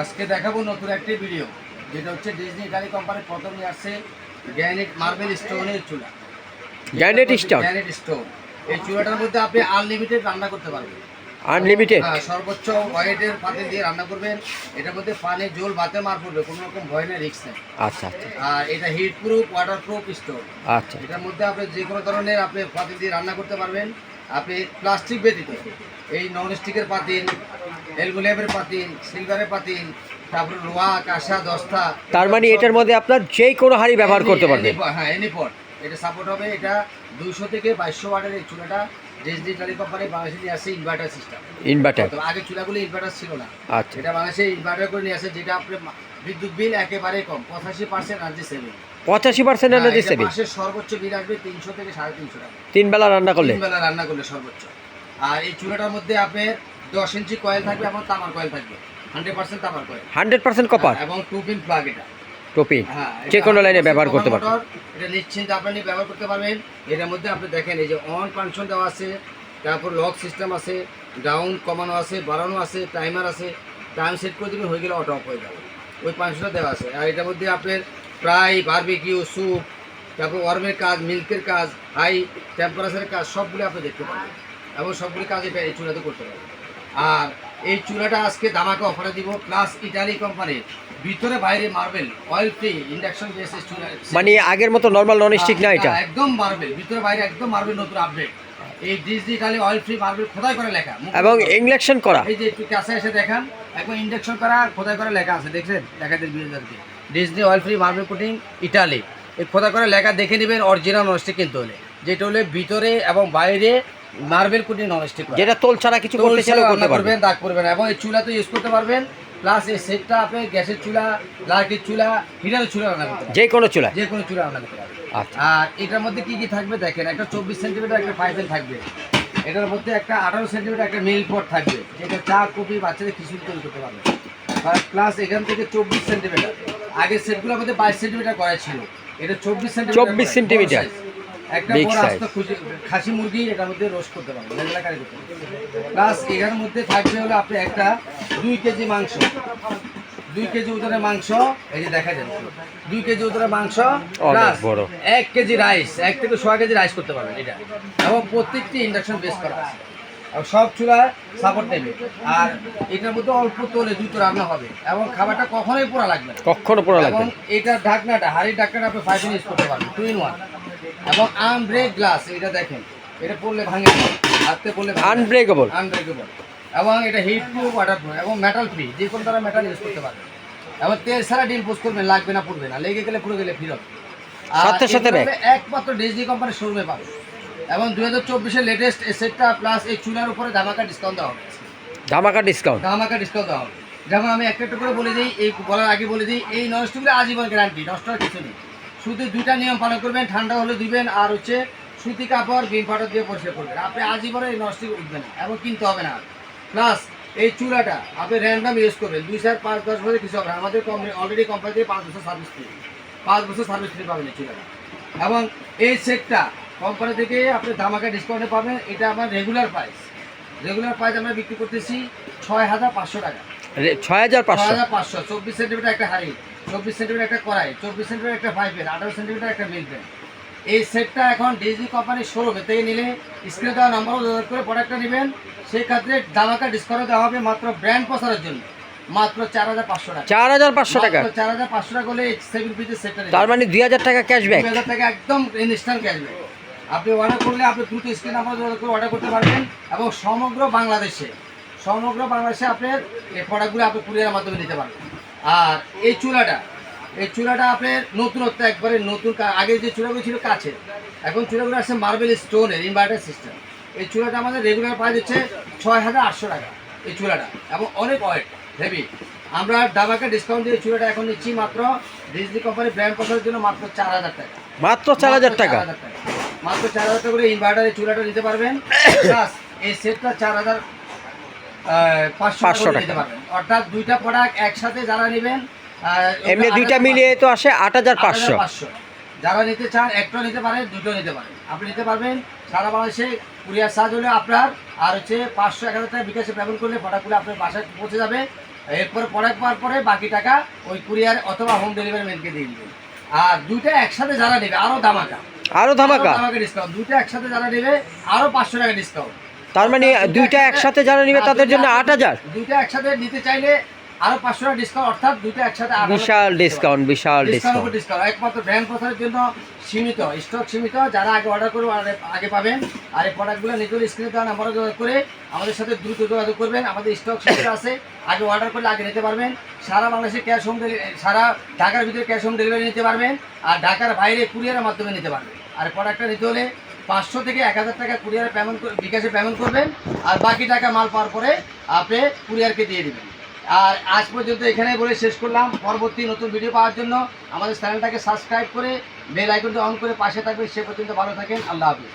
আজকে দেখাবো নতুন একটি ভিডিও যেটা হচ্ছে ডিজনি ইটালি কোম্পানির প্রথমে আসছে গ্যানেট মার্বেল স্টোনের চুলা। গ্যানেট স্টোন গ্যানেট স্টোন এই চুলাটার মধ্যে আপনি আনলিমিটেড রান্না করতে পারবেন। আনলিমিটেড হ্যাঁ, সর্বোচ্চ ওয়েটের পাতিল দিয়ে রান্না করবেন। এটার মধ্যে পানি জল বাতে মার পড়বে কোনো রকম ভয় নেই রিস্ক নেই আচ্ছা আচ্ছা। আর এটা heat proof water proof stone আচ্ছা। এটার মধ্যে আপনি যে কোনো ধরনের আপনি পাতিল দিয়ে রান্না করতে পারবেন। আপনি প্লাস্টিক ব্যতীত এই নন স্টিকের পাতিল অ্যালুমিনিয়ামের পাতিল সিলভারের পাতিল তারপরে রোয়া কাঁসা দস্তা তার মানে এটার মধ্যে আপনার যে কোনো হাড়ি ব্যবহার করতে any- হ্যাঁ এনি পট এটা সাপোর্ট হবে এটা দুইশো থেকে বাইশশো ওয়াটের এই চুলাটা ডিএসডি টেলি কোম্পানি বাংলাদেশে নিয়ে আসে ইনভার্টার সিস্টেম ইনভার্টার তো আগে চুলাগুলো ইনভার্টার ছিল না। আচ্ছা। এটা বাংলাদেশে ইনভার্টার করে নিয়ে আসে যেটা আপনার বিদ্যুৎ বিল একেবারে কম পঁচাশি পার্সেন্ট এনার্জি সেভিং পঁচাশি পার্সেন্ট এনার্জি সেভিং সর্বোচ্চ বিল আসবে তিনশো থেকে সাড়ে তিনশো টাকা। তিন বেলা রান্না করলে? তিন বেলা রান্না করলে সর্বোচ্চ। আর এই চুলাটার মধ্যে আপনার দশ ইঞ্চি কয়েল থাকবে এবং তামার কয়েল থাকবে। হান্ড্রেড পার্সেন্ট তামার কয়েল। Hundred percent copper? এবং টু পিন প্লাগ এটা। টপি হ্যাঁ যে কোনো লাইনে ব্যবহার করতে পারবেন। এটা নিশ্চিন্তে আপনি ব্যবহার করতে পারবেন। এটার মধ্যে আপনি দেখেন এই যে অন ফাংশন দেওয়া আছে তারপর লক সিস্টেম আছে ডাউন কমানো আছে বাড়ানো আছে টাইমার আছে। টাইম সেট করে দেবেন হয়ে গেলে অটো অফ হয়ে যাবে। ওই ফাংশনটা দেওয়া আছে। আর এটার মধ্যে আপনার ফ্রাই বারবিকিউ স্যুপ তারপর ওয়ার্মের কাজ মিল্কের কাজ হাই টেম্পারেচারের কাজ সবগুলো আপনি দেখতে পাবেন এবং সবগুলি কাজ এই চুলাতে করতে পারবেন। আর এই চুলাটা আজকে দামাকে অফারে দিব প্লাস ইটালি কোম্পানির ভিতরে বাইরে marble oil free induction basis চুলা মানে আগের মতো নর্মাল নন স্টিক না এটা? হ্যাঁ, একদম মার্বেল ভিতরে বাইরে একদম মার্বেল নতুন আপডেট এই ডিজনি খালি অয়েল ফ্রি মার্বেল খোদাই করে লেখা? এবং। ইংলেকশন করা? এই যে একটু কাছে এসে দেখান একবার ইন্ডাকশন করা আর খোদাই করে লেখা আছে দেখছেন? দেখা দেন বিরোধী Disney oil free marble coating Italy এই খোদা করে লেখা দেখে নেবেন অরিজিনাল ননস্টিক কিনতে হলে। যেটা হলে ভিতরে এবং বাইরে মার্বেল কোটিং ননস্টিক যেটা তোল ছাড়া কিছু করতে করতে পারবেন। করবেন দাগ করবেন এবং এই চুলা তো ইউজ করতে পারবেন। প্লাস এই সেটটা আপনি গ্যাসের চুলা লাইটের চুলা হিটারের চুলা রান্না করতে যে কোনো চুলা যে কোনো চুলা রান্না করতে আচ্ছা। আর এটার মধ্যে কি কি থাকবে দেখেন একটা চব্বিশ সেন্টিমিটার একটা পাইপেল থাকবে। এটার মধ্যে একটা আঠারো সেন্টিমিটার একটা মিল পট থাকবে। যেটা চা কপি বাচ্চাদের খিচুড়ি তৈরি করতে পারবে। প্লাস এখান থেকে চব্বিশ সেন্টিমিটার আগের সেটগুলোর মধ্যে বাইশ সেন্টিমিটার করা ছিল। এটা চব্বিশ সেন্টিমিটার 24 সেন্টিমিটার। একটা বড়। আস্ত খুশি- খাসি মুরগি এটার মধ্যে রোস্ট করতে পারবে লেগলা কারি করতে প্লাস এখানের মধ্যে থাকবে হলো আপনি একটা দুই কেজি মাংস। দুই কেজি ওজনের মাংস এই যে দেখা যাচ্ছে। দুই কেজি ওজনের মাংস প্লাস বড়। এক কেজি রাইস এক থেকে ছয় কেজি রাইস করতে পারবেন এটা। এবং প্রত্যেকটি ইন্ডাকশন বেস করা আছে। সব চুলা সাপোর্ট নেবে আর এটার মধ্যে অল্প তোলে দুটো রান্না হবে এবং খাবারটা কখনোই পোড়া লাগবে না। কখনো পোড়া লাগবে এবং এটার ঢাকনাটা হাড়ির ঢাকনাটা আপনি ফাইভ ইউজ করতে পারবেন টু ইন ওয়ান এবং আনব্রেক গ্লাস এটা দেখেন এটা পড়লে ভাঙে। হাতে পড়লে Unbreakable। আনব্রেকেবল এবং এটা হিট প্রুফ ওয়াটার প্রুফ এবং মেটাল ফ্রি যে কোনো তারা মেটাল ইউজ করতে পারবে এবং তেল ছাড়া ডিম পোস্ট করবেন লাগবে না পড়বে না লেগে গেলে পুরো গেলে ফিরত। আর একমাত্র ডিজনি কোম্পানির শোরুমে পাবে এবং দুই হাজার চব্বিশের লেটেস্ট সেটটা প্লাস এই চুলার উপরে ধামাকা ডিসকাউন্ট দেওয়া হবে। ধামাকা ডিসকাউন্ট ধামাকা ডিসকাউন্ট দেওয়া হবে। যেমন আমি একটা একটা করে বলে দিই এই বলার আগে বলে দিই এই ননস্টিকগুলো আজীবন গ্যারান্টি নষ্ট হওয়ার কিছু নেই। শুধু দুইটা নিয়ম পালন করবেন ঠান্ডা হলে দিবেন আর হচ্ছে সুতি কাপড় বিন পাউডার দিয়ে পরিষ্কার করবেন। আপনি আজীবনে এই ননস্টিক উঠবে না এবং কিনতে হবে না। প্লাস এই চুলাটা আপনি র্যান্ডাম ইউজ করবেন দুই চার পাঁচ দশ বছর কিছু হবে আমাদের কোম্পানি অলরেডি কোম্পানি থেকে পাঁচ বছর সার্ভিস ফ্রি পাঁচ বছর সার্ভিস ফ্রি পাবেন এই চুলাটা। এবং এই সেটটা কোম্পানি থেকে আপনি ধামাকা ডিসকাউন্টে পাবেন। এটা আমার রেগুলার প্রাইস রেগুলার প্রাইস আমরা বিক্রি করতেছি ছয় হাজার পাঁচশো টাকা। ছয় হাজার পাঁচশো? হাজার পাঁচশো। চব্বিশ সেন্টিমিটার একটা হাড়ি চব্বিশ সেন্টিমিটার একটা কড়াই চব্বিশ সেন্টিমিটার একটা ফাইভের আঠারো সেন্টিমিটার একটা মিল পেন এই সেটটা এখন ডিজি কোম্পানির শোরুমে থেকে নিলে স্ক্রিনে দেওয়া নম্বরও যোগাযোগ করে প্রোডাক্টটা নেবেন। সেই ক্ষেত্রে ধামাকা ডিসকাউন্ট দেওয়া হবে মাত্র ব্র্যান্ড প্রচারের জন্য। মাত্র চার হাজার পাঁচশো টাকা। চার হাজার পাঁচশো টাকা? চার হাজার পাঁচশো টাকা হলে সেভেন পিসের সেটটা তার মানে দুই হাজার টাকা ক্যাশব্যাক দুই হাজার টাকা একদম ইনস্ট্যান্ট ক্যাশব্যাক আপনি অর্ডার করলে আপনি দ্রুত স্ক্রিন নাম্বার যোগাযোগ করে অর্ডার করতে পারবেন এবং সমগ্র বাংলাদেশে সমগ্র বাংলাদেশে আপনার এই প্রোডাক্টগুলো আপনি কুরিয়ারের মাধ্যমে নিতে পারবেন। আর এই চুলাটা এই চুলাটা আপনার নতুনত্ব একবারে নতুন আগে যে চুলাগুলো ছিল কাছের এখন চুলাগুলো আসছে মার্বেল স্টোনের ইনভার্টার সিস্টেম এই চুলাটা আমাদের রেগুলার প্রাইস হচ্ছে ছয় হাজার আটশো টাকা এই চুলাটা। এবং অনেক ওয়েট হেভি আমরা ডাবাকে ডিসকাউন্ট দিয়ে এই চুলাটা এখন নিচ্ছি মাত্র ডিজনি কোম্পানি ব্র্যান্ড প্রচারের জন্য মাত্র চার হাজার টাকা। মাত্র চার হাজার টাকা। মাত্র চার হাজার টাকা করে ইনভার্টারের চুলাটা নিতে পারবেন। প্লাস এই সেটটা চার হাজার পাঁচশো 500 টাকা টাকা। নিতে পারবেন। অর্থাৎ দুইটা প্রোডাক্ট একসাথে যারা নেবেন এমনি দুইটা মিলিয়ে তো আসে আট হাজার পাঁচশো। 8,500 যারা নিতে চান একটা নিতে পারেন দুটো নিতে পারেন। আপনি নিতে পারবেন সারা বাংলাদেশে কুরিয়ার সার্জ হলে আপনার আর হচ্ছে পাঁচশো এক হাজার টাকা বিকাশে পেমেন্ট করলে প্রোডাক্টগুলো আপনার বাসায় পৌঁছে যাবে। এরপর প্রোডাক্ট পাওয়ার পরে বাকি টাকা ওই কুরিয়ার অথবা হোম ডেলিভারি ম্যানকে দিয়ে দিবেন। আর দুইটা একসাথে যারা নেবে আরও দামাকা। আরও ধামাকা? ধামাকা একসাথে যারা নেবে আরও পাঁচশো টাকা ডিসকাউন্ট তার মানে দুইটা একসাথে যারা নিবে তাদের জন্য আট হাজার? দুইটা একসাথে নিতে চাইলে আরও পাঁচশো টাকা ডিসকাউন্ট অর্থাৎ দুইটা একসাথে 8,000 বিশাল ডিসকাউন্ট বিশাল ডিসকাউন্ট ডিসকাউন্ট একমাত্র ব্র্যান্ড প্রচারের জন্য সীমিত স্টক সীমিত। যারা আগে অর্ডার করবে আগে- আগে পাবেন। আর এই প্রোডাক্টগুলো নিজের স্ক্রিনে দেওয়া নাম্বারে যোগাযোগ করে আমাদের সাথে দ্রুত যোগাযোগ করবেন। আমাদের স্টক সীমিত আছে। আগে অর্ডার করলে আগে নিতে পারবেন। সারা বাংলাদেশে ক্যাশ হোম ডেলিভারি সারা ঢাকার ভিতরে ক্যাশ হোম ডেলিভারি নিতে পারবেন। আর ঢাকার বাইরে কুরিয়ারের মাধ্যমে নিতে পারবেন। আর প্রোডাক্টটা নিতে হলে পাঁচশো থেকে এক হাজার টাকা কুরিয়ারে পেমেন্ট বিকাশে পেমেন্ট করবেন। আর বাকি টাকা মাল পাওয়ার পরে আপনি কুরিয়ারকে দিয়ে দেবেন। আর আজ পর্যন্ত এখানে বলে শেষ করলাম। পরবর্তী নতুন ভিডিও পাওয়ার জন্য আমাদের চ্যানেলটাকে সাবস্ক্রাইব করে বেল আইকনটা অন করে পাশে থাকবেন। সে পর্যন্ত ভালো থাকেন। আল্লাহ হাফিজ।